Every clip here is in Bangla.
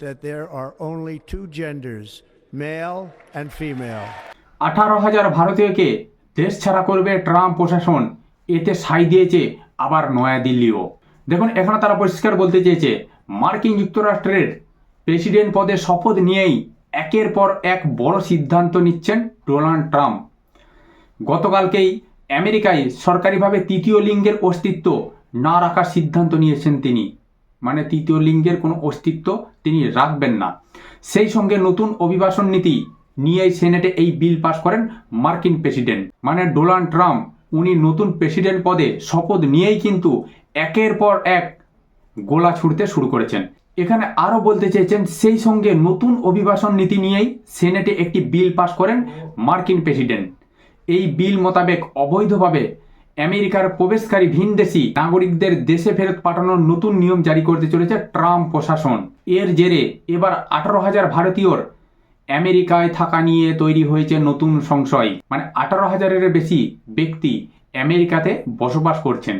that there are only two genders, male and female. আঠারো হাজার ভারতীয়কে দেশ ছাড়া করবে ট্রাম্প প্রশাসন। এতে সাই দিয়েছে আবার নয়াদিল্লিও। দেখুন এখানে তারা পরিষ্কার বলতে চেয়েছে মার্কিন যুক্তরাষ্ট্রের প্রেসিডেন্ট পদে শপথ নিয়েই একের পর এক বড় সিদ্ধান্ত নিচ্ছেন ডোনাল্ড ট্রাম্প। গতকালকেই আমেরিকায় সরকারিভাবে তৃতীয় লিঙ্গের অস্তিত্ব না রাখার সিদ্ধান্ত নিয়েছেন তিনি। মানে তৃতীয় লিঙ্গের কোনো অস্তিত্ব তিনি রাখবেন না। সেই সঙ্গে নতুন অভিবাসন নীতি নিয়েই সেনেটে এই বিল পাস করেন মার্কিন প্রেসিডেন্ট। মানে ডোনাল্ড ট্রাম্প, উনি নতুন প্রেসিডেন্ট পদে শপথ নিয়েই কিন্তু একের পর এক গোলা ছুড়তে শুরু করেছেন। এখানে আরও বলতে চেয়েছেন, সেই সঙ্গে নতুন অভিবাসন নীতি নিয়েই সেনেটে একটি বিল পাস করেন মার্কিন প্রেসিডেন্ট। এই বিল মোতাবেক অবৈধভাবে আমেরিকার প্রবেশকারী ভিনদেশি নাগরিকদের দেশে ফেরত পাঠানোর নতুন নিয়ম জারি করতে চলেছে ট্রাম্প প্রশাসন। এর জেরে এবার আঠারো হাজার ভারতীয়র আমেরিকায় থাকা নিয়ে তৈরি হয়েছে নতুন সংশয়। মানে আঠারো হাজারের বেশি ব্যক্তি আমেরিকাতে বসবাস করছেন।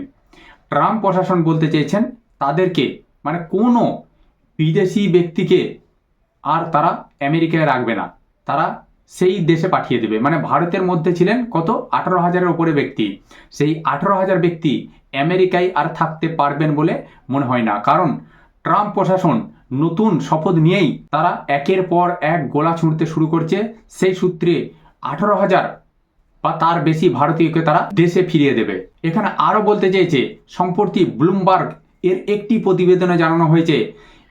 ট্রাম্প প্রশাসন বলতে চেয়েছেন, তাদেরকে মানে কোনো বিদেশি ব্যক্তিকে আর তারা আমেরিকায় রাখবে না। তারা সেই দেশে পাঠিয়ে দেবে। মানে ভারতের মধ্যে ছিলেন কত? আঠারো হাজারের ওপরে ব্যক্তি। সেই আঠারো হাজার ব্যক্তি আমেরিকায় আর থাকতে পারবেন বলে মনে হয় না। কারণ ট্রাম্প প্রশাসন নতুন শপথ নিয়েই তারা একের পর এক গোলা ছুঁড়তে শুরু করছে। সেই সূত্রে আঠারো হাজার বা তার বেশি ভারতীয়কে তারা দেশে ফিরিয়ে দেবে। এখানে আরও বলতে চেয়েছে সম্প্রতি ব্লুমবার্গ এর একটি প্রতিবেদনে জানানো হয়েছে,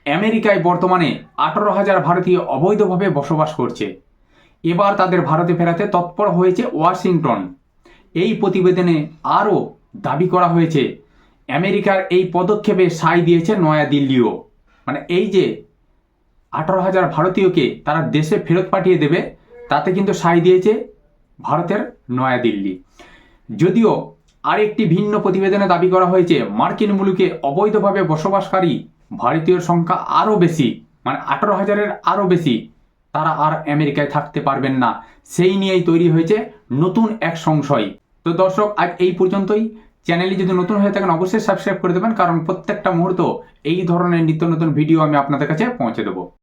আমেরিকায় বর্তমানে আঠারো হাজার ভারতীয় অবৈধভাবে বসবাস করছে। এবার তাদের ভারতে ফেরাতে তৎপর হয়েছে ওয়াশিংটন। এই প্রতিবেদনে আরও দাবি করা হয়েছে, আমেরিকার এই পদক্ষেপে সাই দিয়েছে নয়াদিল্লিও মানে এই যে আঠারো হাজার ভারতীয়কে তারা দেশে ফেরত পাঠিয়ে দেবে, তাতে কিন্তু সাই দিয়েছে ভারতের নয়াদিল্লি যদিও আরেকটি ভিন্ন প্রতিবেদনে দাবি করা হয়েছে, মার্কিন মুলুকে অবৈধভাবে বসবাসকারী ভারতীয় সংখ্যা আরও বেশি মানে আঠারো হাজারের আরও বেশি। তারা আর আমেরিকায় থাকতে পারবেন না। সেই নিয়েই তৈরি হয়েছে নতুন এক সংশয়। তো দর্শক, আজ এই পর্যন্তই। চ্যানেলে যদি নতুন হয়ে থাকেন, অবশ্যই সাবস্ক্রাইব করে দেবেন, কারণ প্রত্যেকটা মুহূর্ত এই ধরনের নিত্য নতুন ভিডিও আমি আপনাদের কাছে পৌঁছে দেবো।